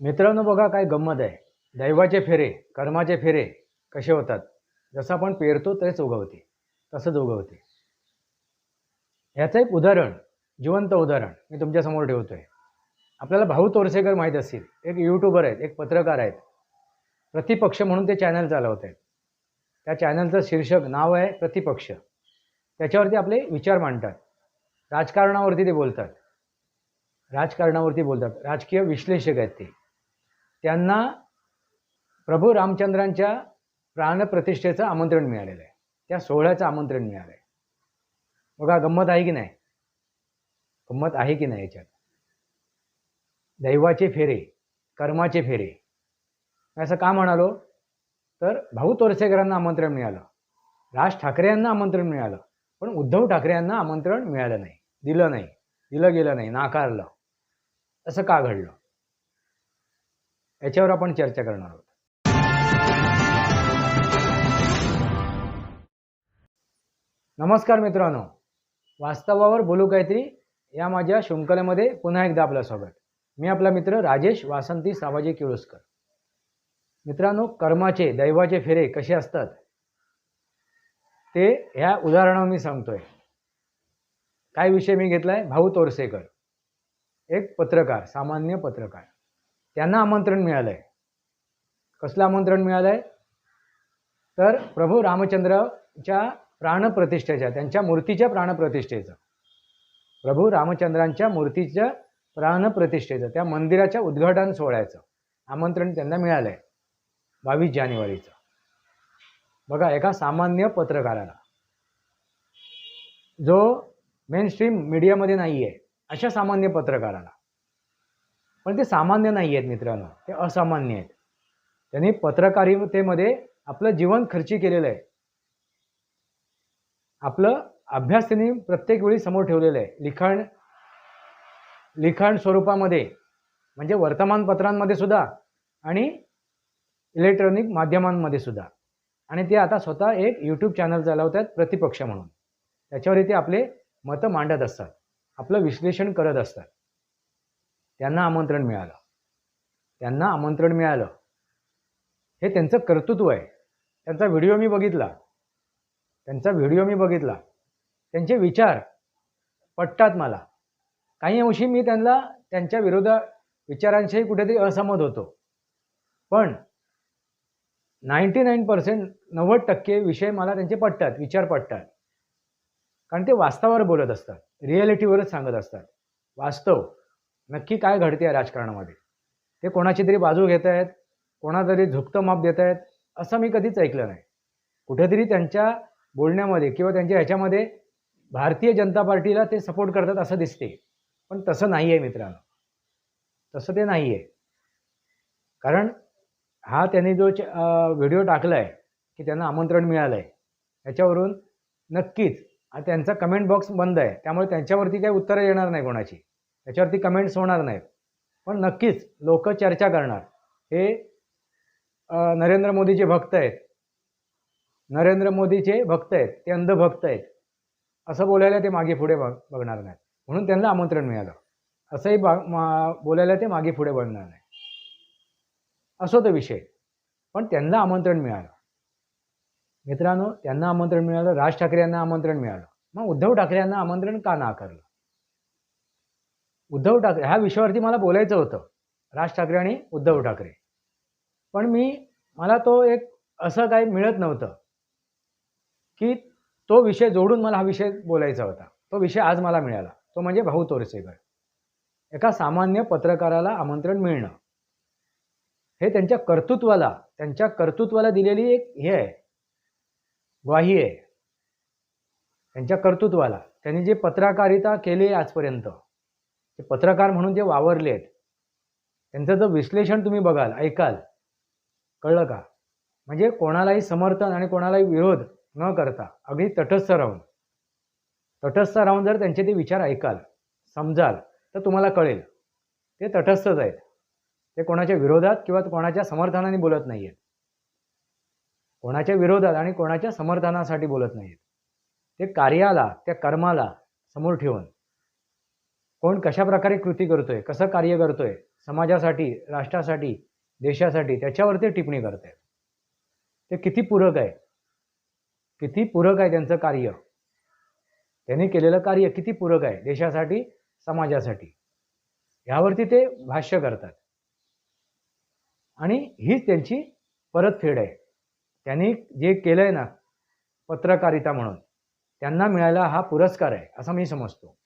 मित्रांनो बघा काय गंमत आहे. दैवाचे फेरे कर्माचे फेरे कसे होतात? जसं आपण पेरतो तेच उगवते. तसंच उगवते. ह्याचं एक उदाहरण जिवंत उदाहरण मी तुमच्यासमोर ठेवतो आहे आपल्याला भाऊ तोरसेकर माहीत असतील. एक यूट्यूबर आहेत एक पत्रकार आहेत. प्रतिपक्ष म्हणून ते चॅनल चालवत आहेत त्या चॅनलचं शीर्षक नाव आहे प्रतिपक्ष. त्याच्यावरती आपले विचार मांडतात. राजकारणावरती ते बोलतात. राजकारणावरती बोलतात. राजकीय विश्लेषक आहेत ते. त्यांना प्रभू रामचंद्रांच्या प्राणप्रतिष्ठेचं आमंत्रण मिळालेलं आहे. त्या सोहळ्याचं आमंत्रण मिळालं आहे बघा गंमत आहे की नाही? गंमत आहे की नाही याच्यात? दैवाचे फेरे कर्माचे फेरे. असं का म्हणालो? तर भाऊ तोरसेकरांना आमंत्रण मिळालं. राज ठाकरे यांना आमंत्रण मिळालं. पण उद्धव ठाकरे यांना आमंत्रण मिळालं नाही. दिलं नाही. दिलं गेलं नाही. नाकारलं. असं का घडलं? याच्यावर आपण चर्चा करणार आहोत. नमस्कार मित्रांनो. वास्तवावर बोलू काहीतरी? या माझ्या शृंखलेमध्ये पुन्हा एकदा आपलं स्वागत. मी आपला मित्र राजेश वासंती सामाजिक किळुसकर मित्रांनो कर्माचे दैवाचे फेरे कसे असतात? ते ह्या उदाहरणावर मी सांगतोय. काय विषय मी घेतलाय? भाऊ तोरसेकर. एक पत्रकार सामान्य पत्रकार. त्यांना आमंत्रण मिळालंय. कसलं आमंत्रण मिळालंय? तर प्रभू रामचंद्रच्या प्राणप्रतिष्ठेच्या त्यांच्या मूर्तीच्या प्राणप्रतिष्ठेचं. प्रभू रामचंद्रांच्या मूर्तीच्या प्राणप्रतिष्ठेचं त्या मंदिराच्या उद्घाटन सोहळ्याचं आमंत्रण त्यांना मिळालंय. बावीस जानेवारीचं. बघा एका सामान्य पत्रकाराला जो मेन स्ट्रीम मीडियामध्ये नाही आहे अशा सामान्य पत्रकाराला पण ते सामान्य नाही आहेत मित्रांनो. ते असामान्य आहेत. त्यांनी पत्रकारितेमध्ये आपलं जीवन खर्ची केलेलं आहे. आपलं अभ्यास त्यांनी प्रत्येक वेळी समोर ठेवलेलं आहे. लिखाण लिखाण स्वरूपामध्ये म्हणजे वर्तमानपत्रांमध्ये सुद्धा आणि इलेक्ट्रॉनिक माध्यमांमध्ये सुद्धा. आणि ते आता स्वतः एक यूट्यूब चॅनल चालवत आहेत प्रतिपक्ष म्हणून. त्याच्यावर ते आपले मतं मांडत असतात. आपलं विश्लेषण करत असतात. त्यांना आमंत्रण मिळालं. त्यांना आमंत्रण मिळालं. हे त्यांचं कर्तृत्व आहे. त्यांचा व्हिडिओ मी बघितला. त्यांचा व्हिडिओ मी बघितला. त्यांचे विचार पटतात मला. काही अंशी मी त्यांना त्यांच्या विरोधा विचारांशी कुठेतरी असमत होतो. पण नाईंटी नाईन पर्सेंट नव्वद टक्के विषय मला त्यांचे पटतात विचार पटतात. कारण ते वास्तवावर बोलत असतात. रिॲलिटीवरच सांगत असतात. वास्तव. नक्की काय घडते आहे राजकारणामध्ये? ते कोणाची तरी बाजू घेत आहेत कोणातरी झुकतं माप देत आहेत असं मी कधीच ऐकलं नाही. कुठेतरी त्यांच्या बोलण्यामध्ये किंवा त्यांच्या ह्याच्यामध्ये भारतीय जनता पार्टीला ते सपोर्ट करतात असं दिसते. पण तसं नाही आहे मित्रांनो. तसं ते नाही आहे कारण हा त्यांनी जो व्हिडिओ टाकला आहे की त्यांना आमंत्रण मिळालं आहे याच्यावरून नक्कीच त्यांचा कमेंट बॉक्स बंद आहे. त्यामुळे त्यांच्यावरती काही उत्तरं येणार नाही कोणाची. त्याच्यावरती कमेंट्स होणार नाहीत. पण नक्कीच लोक चर्चा करणार. हे नरेंद्र मोदीचे भक्त आहेत. नरेंद्र मोदीचे भक्त आहेत. ते अंधभक्त आहेत. असं बोलायला ते मागे पुढे बघ बघणार नाहीत. म्हणून त्यांना आमंत्रण मिळालं. असंही बा बोलायला ते मागे पुढे बघणार नाही असो तो विषय. पण त्यांना आमंत्रण मिळालं. मित्रांनो त्यांना आमंत्रण मिळालं. राज ठाकरे यांना आमंत्रण मिळालं. मग उद्धव ठाकरे यांना आमंत्रण का नाकारलं? उद्धव ठाकरे ह्या विषयावरती मला बोलायचं होतं. राज ठाकरे आणि उद्धव ठाकरे. पण मी मला तो एक असं काही मिळत नव्हतं की तो विषय जोडून मला हा विषय बोलायचा होता. तो विषय आज मला मिळाला. तो म्हणजे भाऊ तोरसेकर. एका सामान्य पत्रकाराला आमंत्रण मिळणं. हे त्यांच्या कर्तृत्वाला त्यांच्या कर्तृत्वाला दिलेली एक हे आहे. ग्वाही आहे. त्यांच्या कर्तृत्वाला. त्यांनी जे पत्रकारिता केली आहे आजपर्यंत ते पत्रकार म्हणून जे वावरले आहेत त्यांचं जर विश्लेषण तुम्ही बघाल ऐकाल कळलं का? म्हणजे कोणालाही समर्थन आणि कोणालाही विरोध न करता अगदी तटस्थ राहून तटस्थ राहून जर त्यांचे ते विचार ऐकाल समजाल तर तुम्हाला कळेल. ते तटस्थच आहेत. ते कोणाच्या विरोधात किंवा कोणाच्या समर्थनाने बोलत नाही आहेत कोणाच्या विरोधात आणि कोणाच्या समर्थनासाठी बोलत नाहीत ते कार्याला त्या कर्माला समोर ठेवून कोण कशा प्रकारे कृती करतोय कसं कार्य करतोय समाजासाठी राष्ट्रासाठी देशासाठी त्याच्यावरती टिप्पणी करत आहेत ते किती पूरक आहे. किती पूरक आहे त्यांचं कार्य. त्यांनी केलेलं कार्य किती पूरक आहे देशासाठी समाजासाठी. ह्यावरती ते भाष्य करतात. आणि हीच त्यांची परतफेड आहे. त्यांनी जे केलंय ना पत्रकारिता म्हणून त्यांना मिळाला हा पुरस्कार आहे असं मी समजतो.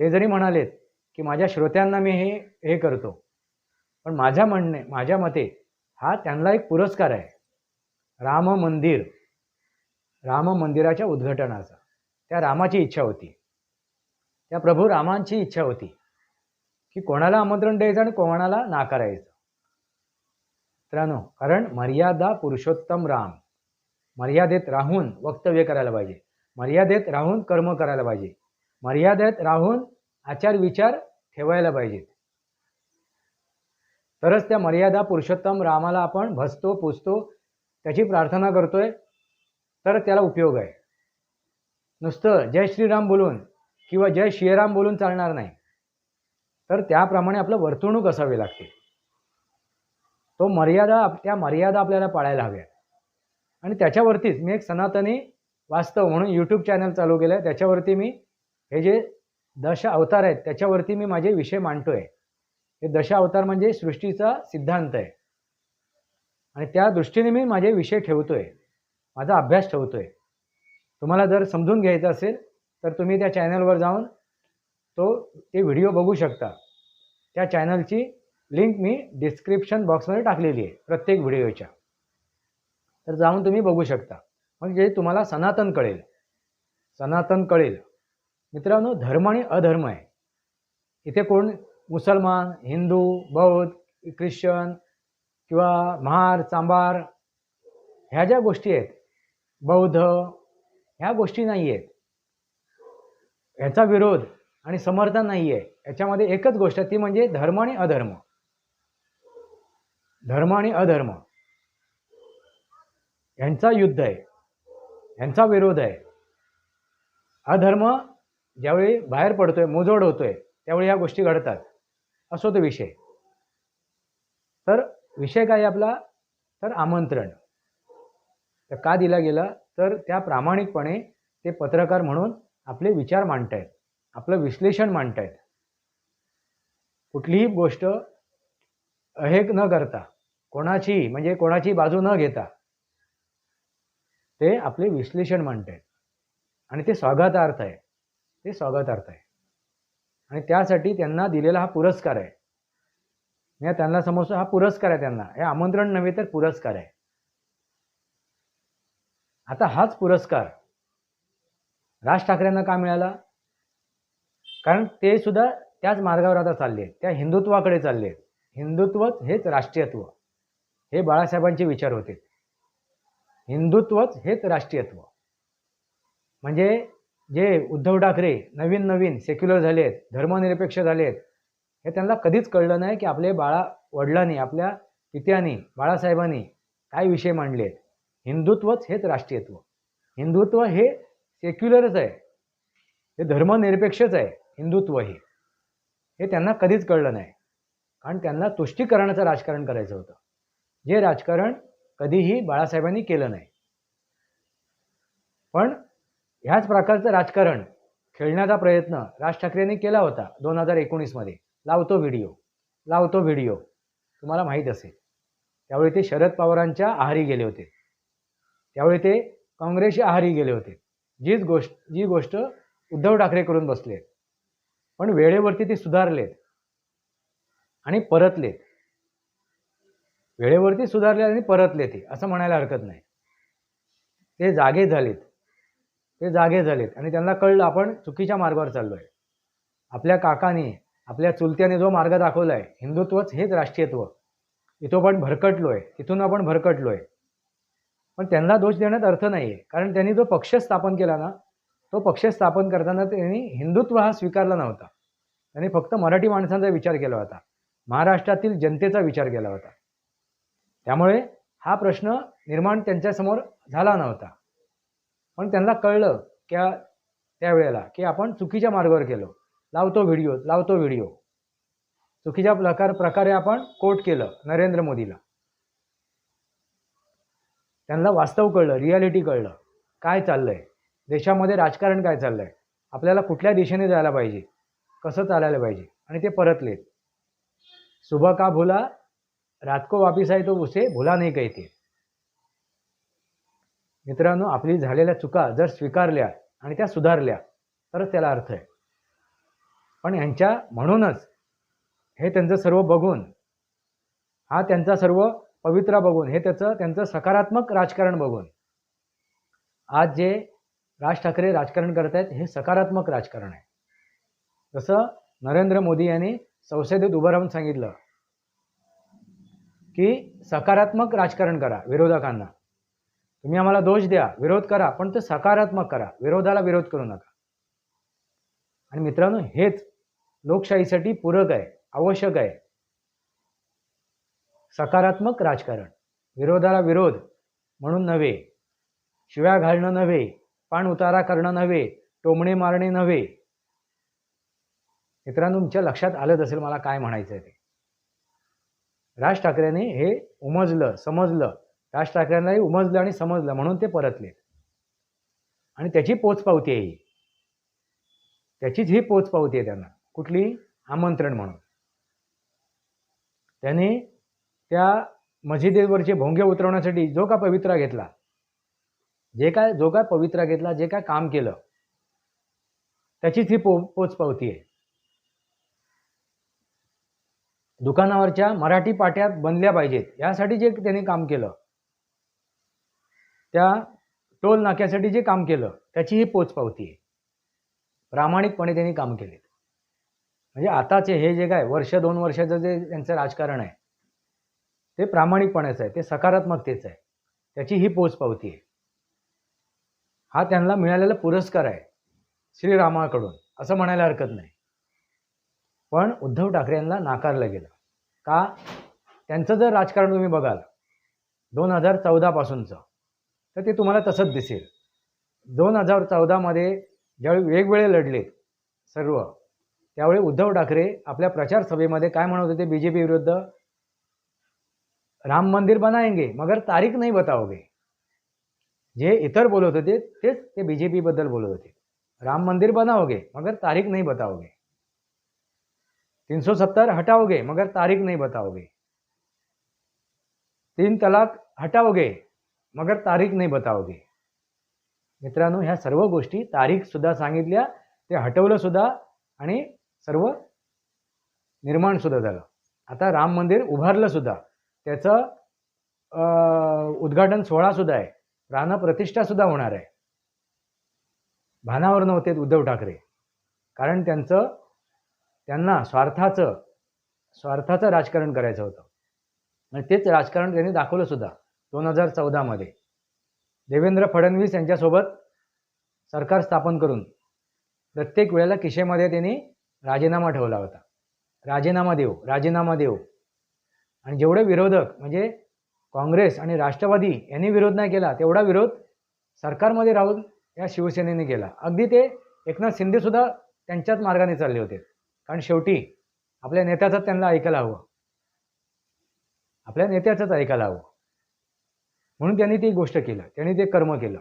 ते जरी म्हणालेत की माझ्या श्रोत्यांना मी हे हे करतो. पण माझ्या म्हणणे माझ्या मते हा त्यांना एक पुरस्कार आहे. राम मंदिर. राम मंदिराच्या उद्घाटनाचा. त्या रामाची इच्छा होती. त्या प्रभू रामांची इच्छा होती की कोणाला आमंत्रण द्यायचं आणि कोणाला नाकारायचं. मित्रांनो कारण मर्यादा पुरुषोत्तम राम. मर्यादेत राहून वक्तव्य करायला पाहिजे. मर्यादेत राहून कर्म करायला पाहिजे. मर्यादेत राहून आचार विचार ठेवायला पाहिजेत. तरच त्या मर्यादा पुरुषोत्तम रामाला आपण भसतो पुजतो त्याची प्रार्थना करतोय तर त्याला उपयोग आहे. नुसतं जय श्रीराम बोलून किंवा जय श्रीराम बोलून चालणार नाही. तर त्याप्रमाणे आपलं वर्तणूक असावी लागते. तो मर्यादा त्या मर्यादा आपल्याला पाळायला हव्या आणि त्याच्यावरतीच मी एक सनातनी वास्तव म्हणून यूट्यूब चॅनल चालू केलं आहे त्याच्यावरती मी हे जे दश अवतार आहेत त्याच्यावरती मी माझे विषय मांडतोय. हे दश अवतार म्हणजे सृष्टीचा सिद्धांत आहे. आणि त्या दृष्टीने मी माझे विषय ठेवतोय. माझा अभ्यास ठेवतोय. तुम्हाला जर समजून घ्यायचं असेल तर तुम्ही त्या चॅनलवर जाऊन तो ते व्हिडिओ बघू शकता. त्या चॅनलची लिंक मी डिस्क्रिप्शन बॉक्समध्ये टाकलेली आहे प्रत्येक व्हिडिओच्या. तर जाऊन तुम्ही बघू शकता. म्हणजे तुम्हाला सनातन कळेल. सनातन कळेल. मित्रांनो धर्म आणि अधर्म आहे. इथे कोण मुसलमान हिंदू बौद्ध ख्रिश्चन किंवा महार चांबार ह्या ज्या गोष्टी आहेत बौद्ध ह्या गोष्टी नाही आहेत ह्याचा विरोध आणि समर्थन नाही आहे याच्यामध्ये एकच गोष्ट आहे ती म्हणजे धर्म आणि अधर्म. धर्म आणि अधर्म. यांचा युद्ध आहे. यांचा विरोध आहे. अधर्म ज्यावेळी बाहेर पडतोय मुजोड होतोय त्यावेळी ह्या गोष्टी घडतात. असो तो विषय. तर विषय काय आपला? तर आमंत्रण. तर का दिला गेला? तर त्या प्रामाणिकपणे ते पत्रकार म्हणून आपले विचार मांडतायत. आपलं विश्लेषण मांडतायत. कुठलीही गोष्ट अहेक न करता कोणाची म्हणजे कोणाची बाजू न घेता ते आपले विश्लेषण मांडतायत. आणि ते स्वागतार्थ आहे. ते स्वागतार्थ आहे. आणि त्यासाठी त्यांना दिलेला हा पुरस्कार आहे. या त्यांना समजतो हा पुरस्कार आहे त्यांना. हे आमंत्रण नव्हे तर पुरस्कार आहे. आता हाच पुरस्कार राज ठाकरेंना का मिळाला? कारण ते सुद्धा त्याच मार्गावर आता चालले त्या हिंदुत्वाकडे चालले हिंदुत्वच हेच राष्ट्रीयत्व. हे बाळासाहेबांचे विचार होते. हिंदुत्वच हेच राष्ट्रीयत्व. म्हणजे जे उद्धव ठाकरे नवीन नवीन सेक्युलर झाले आहेत धर्मनिरपेक्ष झाले आहेत हे त्यांना कधीच कळलं नाही की आपले बाळा वडिलांनी आपल्या पित्यांनी बाळासाहेबांनी काय विषय मांडले आहेत हिंदुत्वच हेच राष्ट्रीयत्व. हिंदुत्व हे सेक्युलरच आहे. हे धर्मनिरपेक्षच आहे. हिंदुत्व हे. हे त्यांना कधीच कळलं नाही. कारण त्यांना तुष्टीकरणाचं राजकारण करायचं होतं. जे राजकारण कधीही बाळासाहेबांनी केलं नाही. पण ह्याच प्रकारचं राजकारण खेळण्याचा प्रयत्न राज ठाकरेंनी केला होता दोन हजार एकोणीसमध्ये लावतो व्हिडिओ लावतो व्हिडिओ. तुम्हाला माहीत असेल. त्यावेळी ते शरद पवारांच्या आहारी गेले होते. त्यावेळी ते काँग्रेसच्या आहारी गेले होते. जीच गोष्ट जी गोष्ट उद्धव ठाकरे करून बसले पण वेळेवरती ते सुधारलेत. आणि परतलेत. वेळेवरती सुधारले आणि परतले ते असं म्हणायला हरकत नाही. ते जागे झालेत. ते जागे झालेत. आणि त्यांना कळलं आपण चुकीच्या मार्गावर चाललो आहे आपल्या काकाने आपल्या चुलत्याने जो मार्ग दाखवला आहे हिंदुत्वच हेच राष्ट्रीयत्व. इथं आपण भरकटलो आहे तिथून आपण भरकटलो आहे पण त्यांना दोष देण्यात अर्थ नाही आहे कारण त्यांनी जो पक्ष स्थापन केला ना तो पक्ष स्थापन करताना त्यांनी हिंदुत्व हा स्वीकारला नव्हता. त्यांनी फक्त मराठी माणसांचा विचार केला होता. महाराष्ट्रातील जनतेचा विचार केला होता. त्यामुळे हा प्रश्न निर्माण त्यांच्यासमोर झाला नव्हता. पण त्यांना कळलं की त्यावेळेला की आपण चुकीच्या मार्गावर गेलो. लावतो व्हिडिओ लावतो व्हिडिओ चुकीच्या प्रकार प्रकारे आपण कोट केलं नरेंद्र मोदीला. त्यांना वास्तव कळलं रियालिटी कळलं. काय चाललंय? देशामध्ये राजकारण काय चाललंय? आपल्याला कुठल्या दिशेने जायला पाहिजे? कसं चालायला पाहिजे? आणि ते परतलेत. सुबह का भुला रात को वापिस आहे तो उसे भुला नाही कहते. मित्रांनो आपली झालेल्या चुका जर स्वीकारल्या आणि त्या सुधारल्या तरच त्याला अर्थ आहे. पण यांच्या म्हणूनच हे त्यांचं सर्व बघून हा त्यांचा सर्व पवित्रा बघून हे त्याचं त्यांचं सकारात्मक राजकारण बघून आज जे राज ठाकरे राजकारण करत आहेत हे सकारात्मक राजकारण आहे. जसं नरेंद्र मोदी यांनी संसदेत उभं राहून सांगितलं की सकारात्मक राजकारण करा विरोधकांना. तुम्ही आम्हाला दोष द्या विरोध करा पण ते सकारात्मक करा विरोधाला विरोध करू नका. आणि मित्रांनो हेच लोकशाहीसाठी पूरक आहे आवश्यक आहे. सकारात्मक राजकारण विरोधाला विरोध म्हणून नव्हे शिव्या घालणं नव्हे पाण उतारा करणं नव्हे टोमणे मारणे नव्हे. मित्रांनो तुमच्या लक्षात आलंच असेल मला काय म्हणायचं आहे ते. राज ठाकरेंनी हे उमजलं समजलं राज ठाकरेंनाही उमजलं आणि समजलं म्हणून ते परतले. आणि त्याची पोचपावती आहे ही. त्याचीच ही पोचपावती आहे त्यांना. कुठली? आमंत्रण म्हणून. त्याने त्या मशिदीवरचे भोंगे उतरवण्यासाठी जो का पवित्रा घेतला जे काय जो काय पवित्रा घेतला जे काय काम केलं त्याचीच ही पो पोचपावती आहे. दुकानावरच्या मराठी पाट्या बनल्या पाहिजेत. यासाठी जे त्यांनी काम केलं. त्या टोल नाक्यासाठी जे काम केलं त्याची ही पोचपावती आहे. प्रामाणिकपणे त्यांनी काम केले. म्हणजे आताचे हे जे काय वर्ष दोन वर्षाचं जे त्यांचं राजकारण आहे ते प्रामाणिकपणाचं आहे ते सकारात्मकतेचं आहे. त्याची ही पोचपावती आहे. हा त्यांना मिळालेला पुरस्कार आहे श्रीरामाकडून असं म्हणायला हरकत नाही. पण उद्धव ठाकरे यांना नाकारलं गेलं. का? त्यांचं जर राजकारण तुम्ही बघाल दोन हजार चौदापासूनचं तर ते तुम्हाला तसंच दिसेल. दोन हजार चौदामध्ये ज्यावेळी वेगवेगळे लढले सर्व त्यावेळी उद्धव ठाकरे आपल्या प्रचार सभेमध्ये काय म्हणत होते बी जे पी विरुद्ध? राम मंदिर बनाएंगे मगर तारीख नाही बताओगे. जे इतर बोलत होते तेच ते बी जे पीबद्दल बोलत होते. राम मंदिर बनाओगे मगर तारीख नहीं बताओगे. तीन सौ सत्तर हटाओगे मगर तारीख नहीं बताओगे. तीन तलाक हटाओगे मगर तारीख नाही बताओगे मित्रांनो ह्या सर्व गोष्टी तारीख सुद्धा सांगितल्या ते हटवलं सुद्धा आणि सर्व निर्माण सुद्धा झालं. आता राम मंदिर उभारलं सुद्धा. त्याचं उद्घाटन सोहळा सुद्धा आहे. प्राणप्रतिष्ठा सुद्धा होणार आहे. भानावर नव्हते उद्धव ठाकरे. कारण त्यांचं त्यांना स्वार्थाचं स्वार्थाचं राजकारण करायचं होतं. आणि तेच राजकारण त्यांनी दाखवलं सुद्धा. दोन हजार चौदामध्ये देवेंद्र फडणवीस यांच्यासोबत सरकार स्थापन करून प्रत्येक वेळेला किशेमध्ये त्यांनी राजीनामा ठेवला होता. राजीनामा देऊ राजीनामा देऊ. आणि जेवढे विरोधक म्हणजे काँग्रेस आणि राष्ट्रवादी यांनी विरोध नाही केला तेवढा विरोध सरकारमध्ये राहून या शिवसेनेने केला. अगदी ते एकनाथ शिंदेसुद्धा त्यांच्याच मार्गाने चालले होते. कारण शेवटी आपल्या नेत्याचंच त्यांना ऐकायला हवं. आपल्या नेत्याचंच ऐकायला हवं. म्हणून त्यांनी ती गोष्ट केलं. त्यांनी ते कर्म केलं.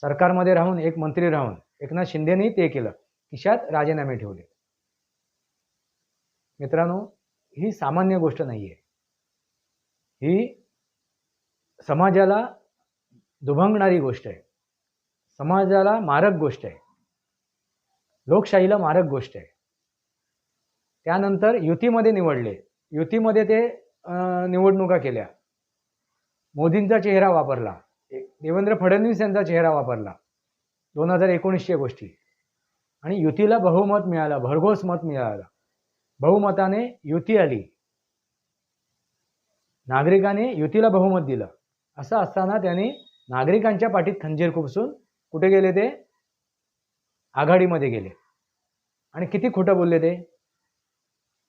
सरकारमध्ये राहून एक मंत्री राहून एकनाथ शिंदेनी ते केलं. खिशात राजीनामे ठेवले. मित्रांनो ही सामान्य गोष्ट नाही आहे ही समाजाला दुभंगणारी गोष्ट आहे. समाजाला मारक गोष्ट आहे. लोकशाहीला मारक गोष्ट आहे. त्यानंतर युतीमध्ये निवडले. युतीमध्ये ते अं, निवडणुका केल्या. मोदींचा चेहरा वापरला. देवेंद्र फडणवीस यांचा चेहरा वापरला. दोन हजार एकोणीसच्या गोष्टी. आणि युतीला बहुमत मिळालं भरघोस मत मिळालं. बहुमताने युती आली. नागरिकांनी युतीला बहुमत दिलं. असं असताना त्यांनी नागरिकांच्या पाठीत खंजीर खुपसून कुठे गेले ते? आघाडीमध्ये गेले. आणि किती खोटं बोलले ते?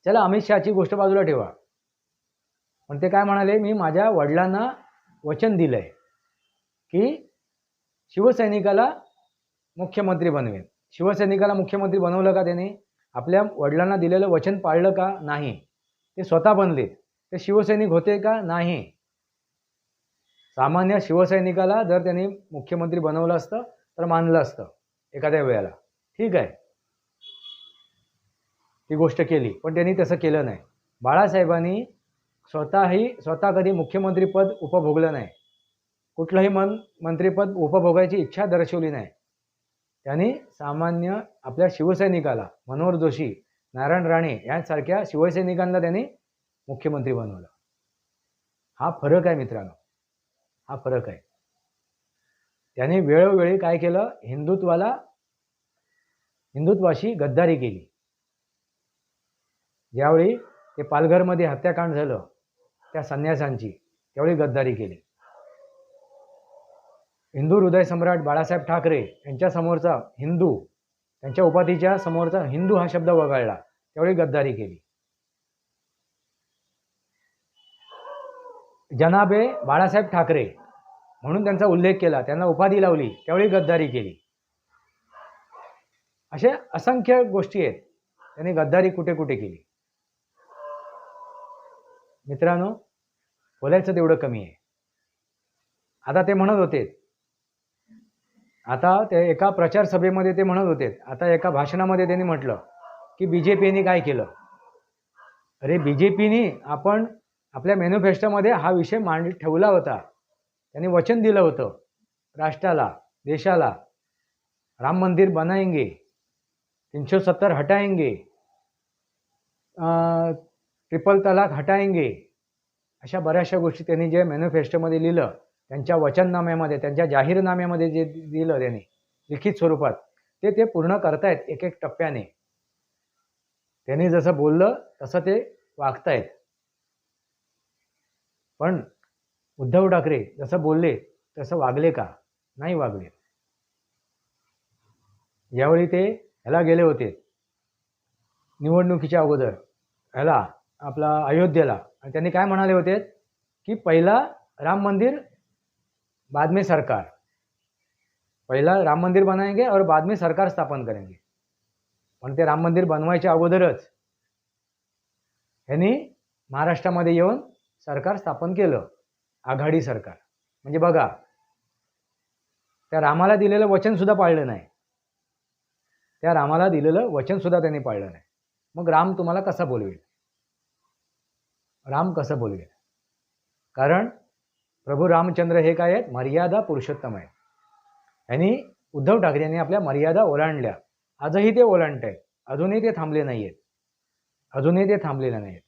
चला अमित शहाची गोष्ट बाजूला ठेवा. पण ते काय म्हणाले? मी माझ्या वडिलांना वचन दिलंय की शिवसैनिकाला मुख्यमंत्री बनवेन. शिवसैनिकाला मुख्यमंत्री बनवलं का त्याने? आपल्या वडिलांना दिलेलं वचन पाळलं का नाही? ते स्वतः बनलेत. ते शिवसैनिक होते का नाही? सामान्य शिवसैनिकाला जर त्यांनी मुख्यमंत्री बनवलं असतं तर मानलं असतं एखाद्या वेळेला. ठीक आहे. ती गोष्ट केली पण त्यांनी तसं केलं नाही. बाळासाहेबांनी स्वतःही स्वतः कधी मुख्यमंत्रीपद उपभोगलं नाही. कुठलंही मन मंत्रीपद उपभोगायची इच्छा दर्शवली नाही. त्यांनी सामान्य आपल्या शिवसैनिकाला मनोहर जोशी नारायण राणे यांसारख्या शिवसैनिकांना त्यांनी मुख्यमंत्री बनवलं. हा फरक आहे मित्रांनो. हा फरक आहे. त्याने वेळोवेळी काय केलं? हिंदुत्वाला हिंदुत्वाशी गद्दारी केली. ज्यावेळी ते पालघरमध्ये हत्याकांड झालं त्या संन्यासांची. त्यावेळी गद्दारी केली. हिंदू हृदय सम्राट बाळासाहेब ठाकरे यांच्या समोरचा हिंदू त्यांच्या उपाधीच्या समोरचा हिंदू हा शब्द वगळला. त्यावेळी गद्दारी केली. जनाबे बाळासाहेब ठाकरे म्हणून त्यांचा उल्लेख केला. त्यांना उपाधी लावली. त्यावेळी गद्दारी केली. अशा असंख्य गोष्टी आहेत. त्यांनी गद्दारी कुठे कुठे केली? मित्रांनो बोलायचं तेवढं कमी आहे. आता ते म्हणत होते. आता ते एका प्रचार सभेमध्ये ते म्हणत होते. आता एका भाषणामध्ये त्यांनी म्हटलं की बी जे पीने काय केलं? अरे बी जे पीने आपण आपल्या मॅन्युफेस्टोमध्ये हा विषय मांड ठेवला होता. त्यांनी वचन दिलं होतं. राष्ट्राला देशाला. राम मंदिर बनाएंगे तीनशे सत्तर हटाएंगे ट्रिपल तलाक हटाएंगे. अशा बऱ्याचशा गोष्टी त्यांनी जे मॅनिफेस्टोमध्ये लिहिलं त्यांच्या वचननाम्यामध्ये त्यांच्या जाहीरनाम्यामध्ये जे दिलं त्यांनी लिखित स्वरूपात ते ते पूर्ण करतायत एक एक टप्प्याने. त्यांनी जसं बोललं तसं ते वागतायत. पण उद्धव ठाकरे जसं बोलले तसं वागले का? नाही वागले. यावेळी ते ह्याला गेले होते. निवडणुकीच्या अगोदर. ह्याला आपला अयोध्येला. आणि त्यांनी काय म्हणाले होते? की पहिला राम मंदिर बाद में सरकार. पहिला राम मंदिर बनाएंगे और बाद में सरकार स्थापन करेंगे. पण ते राम मंदिर बनवायच्या अगोदरच ह्यांनी महाराष्ट्रामध्ये येऊन सरकार स्थापन केलं. आघाडी सरकार. म्हणजे बघा त्या रामाला दिलेलं वचन सुद्धा पाळलं नाही. त्या रामाला दिलेलं वचन सुद्धा त्यांनी पाळलं नाही. मग राम तुम्हाला कसा बोलवेल? राम कसं बोलवेल कारण प्रभू रामचंद्र हे काय आहेत? मर्यादा पुरुषोत्तम आहेत. यांनी उद्धव ठाकरे यांनी आपल्या मर्यादा ओलांडल्या. आजही ते ओलांडत आहेत. अजूनही ते थांबले नाही आहेत अजूनही ते थांबलेले नाही आहेत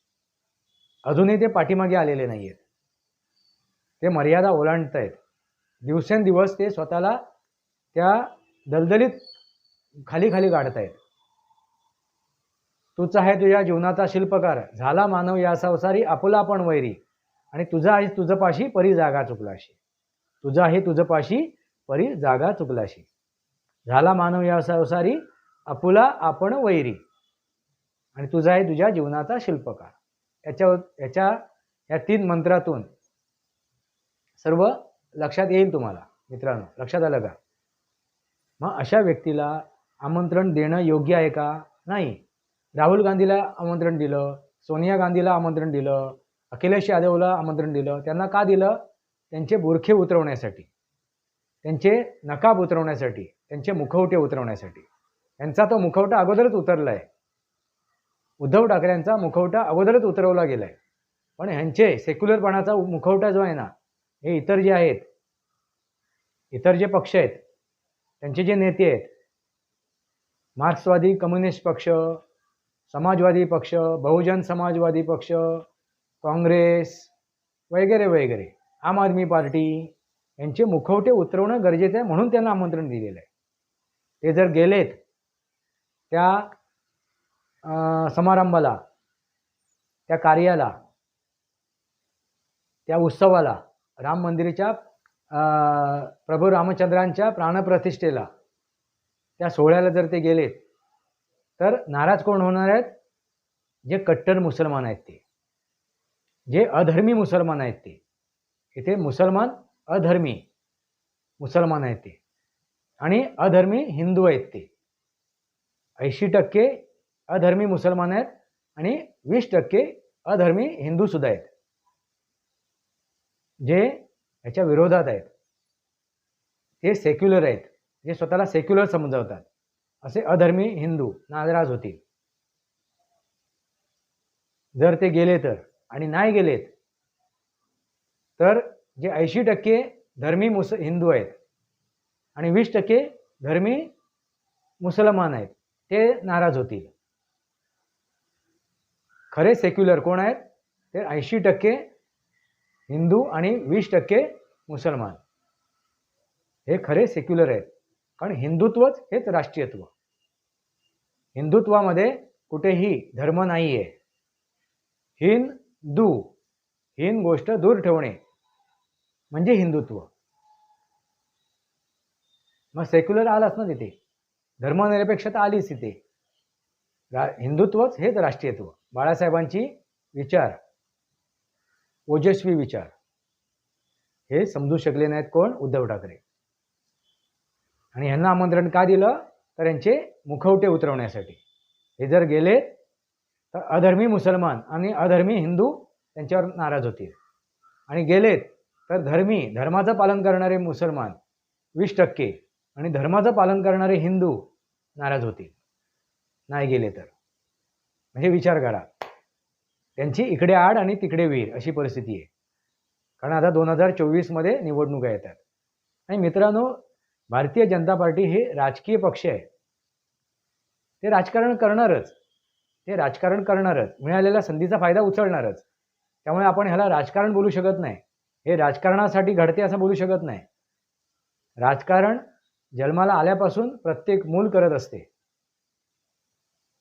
अजूनही ते पाठीमागे आलेले नाही आहेत ते मर्यादा ओलांडत आहेत. दिवसेंदिवस ते स्वतःला त्या दलदलीत खाली खाली काढत आहेत. तूच आहे तुझ्या जीवनाचा शिल्पकार. झाला मानव या संसारी आपुला पण वैरी. आणि तुझा आहे तुझं पाशी परी जागा चुकलाशी. तुझा आहे तुझं पाशी परी जागा चुकलाशी. झाला मानव या संसारी आपुला आपण वैरी. आणि तुझा आहे तुझ्या जीवनाचा शिल्पकार. याच्या याच्या या तीन मंत्रातून सर्व लक्षात येईल तुम्हाला मित्रांनो. लक्षात आलं का? मग अशा व्यक्तीला आमंत्रण देणं योग्य आहे का? नाही. राहुल गांधीला आमंत्रण दिलं सोनिया गांधीला आमंत्रण दिलं अखिलेश यादवला आमंत्रण दिलं. त्यांना का दिलं? त्यांचे बुरखे उतरवण्यासाठी. त्यांचे नकाब उतरवण्यासाठी. त्यांचे मुखवटे उतरवण्यासाठी. यांचा तो मुखवटा अगोदरच उतरला आहे उद्धव ठाकरेंचा मुखवटा अगोदरच उतरवला गेला आहे पण ह्यांचे सेक्युलरपणाचा मुखवटा जो आहे ना हे इतर जे आहेत इतर जे पक्ष आहेत त्यांचे जे नेते आहेत मार्क्सवादी कम्युनिस्ट पक्ष समाजवादी पक्ष बहुजन समाजवादी पक्ष काँग्रेस वगैरे वगैरे. आम आदमी पार्टी यांचे मुखवटे उतरवणं गरजेचं आहे म्हणून त्यांना आमंत्रण दिलेलं आहे. ते जर गेलेत त्या समारंभाला त्या कार्याला त्या उत्सवाला राम मंदिराच्या प्रभू रामचंद्रांच्या प्राणप्रतिष्ठेला त्या सोहळ्याला जर ते गेलेत तर नाराज कोण होणार आहेत? जे कट्टर मुसलमान आहेत ते. जे अधर्मी मुसलमान आहेत ते. इथे मुसलमान अधर्मी मुसलमान आहेत ते. आणि अधर्मी हिंदू आहेत ते. ऐंशी टक्के अधर्मी मुसलमान आहेत आणि वीस टक्के अधर्मी हिंदू सुद्धा आहेत. जे ह्याच्या विरोधात आहेत. ते सेक्युलर आहेत. जे स्वतःला सेक्युलर समजवतात. असे अधर्मी हिंदू नाराज होतील. जर ते गेले तर आणि नाही गेलेत तर जे ऐंशी टक्के धर्मी मुस हिंदू आहेत आणि वीस टक्के धर्मी मुसलमान आहेत ते नाराज होतील. खरे सेक्युलर कोण आहेत? ते ऐंशी टक्के हिंदू आणि वीस टक्के मुसलमान. हे खरे सेक्युलर आहेत. कारण हिंदुत्वच हेच राष्ट्रीयत्व. हिंदुत्वामध्ये कुठेही धर्म नाही आहे हिंदू हिन गोष्ट दूर ठेवणे म्हणजे हिंदुत्व. मग सेक्युलर आलाच ना तिथे. धर्मनिरपेक्षता आलीच तिथे. रा हिंदुत्वच हेच राष्ट्रीयत्व. बाळासाहेबांची विचार. ओजस्वी विचार. हे समजू शकले नाहीत कोण? उद्धव ठाकरे. आणि ह्यांना आमंत्रण का दिलं? तर यांचे मुखवटे उतरवण्यासाठी. हे जर गेले तर अधर्मी मुसलमान आणि अधर्मी हिंदू त्यांच्यावर नाराज होतील. आणि गेलेत तर धर्मी धर्माचं पालन करणारे मुसलमान वीस टक्के आणि धर्माचं पालन करणारे हिंदू नाराज होतील. नाही गेले तर. म्हणजे विचार करा. त्यांची इकडे आड आणि तिकडे वीर अशी परिस्थिती आहे. कारण आता दोन हजार चोवीसमध्ये निवडणुका येतात. आणि मित्रांनो भारतीय जनता पार्टी हे राजकीय पक्ष आहे. ते राजकारण करणारच. ते राजकारण करणारच. मिळालेल्या संधीचा फायदा उचलणारच. त्यामुळे आपण ह्याला राजकारण बोलू शकत नाही. हे राजकारणासाठी घडते असं बोलू शकत नाही. राजकारण जन्माला आल्यापासून प्रत्येक मूल करत असते.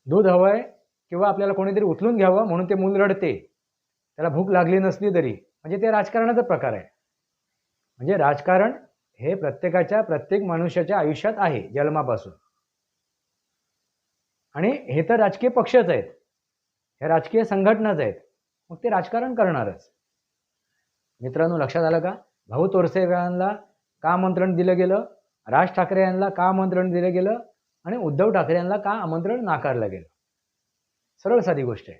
दूध हवं आहे किंवा आपल्याला कोणीतरी उचलून घ्यावं म्हणून ते मूल रडते. त्याला भूक लागली नसली तरी. म्हणजे ते राजकारणाचा प्रकार आहे. म्हणजे राजकारण हे प्रत्येकाच्या प्रत्येक मनुष्याच्या आयुष्यात आहे जन्मापासून. आणि हे तर राजकीय पक्षच आहेत. हे राजकीय संघटनाच आहेत. मग ते राजकारण करणारच. मित्रांनो लक्षात आलं का? भाऊ तोरसे यांना का आमंत्रण दिलं गेलं? राज ठाकरे यांना का आमंत्रण दिलं गेलं? आणि उद्धव ठाकरे यांना का आमंत्रण नाकारलं गेलं? सरळ साधी गोष्ट आहे.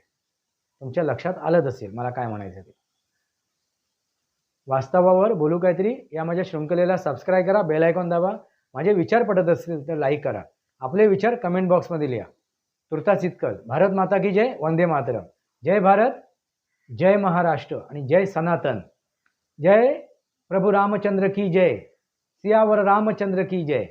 तुमच्या लक्षात आलंच असेल मला काय म्हणायचं ते. वास्तवावर बोलू काहीतरी? या माझ्या शृंखलेला सबस्क्राईब करा बेल आयकॉन दाबा. माझे विचार पटत असतील तर लाईक करा. आपले विचार कमेंट बॉक्समध्ये लिहा. तुर्तास इतकंच. भारत माता की जय वंदे मातरम. जय भारत जय महाराष्ट्र आणि जय सनातन. जय प्रभू रामचंद्र की जय. सियावर रामचंद्र की जय.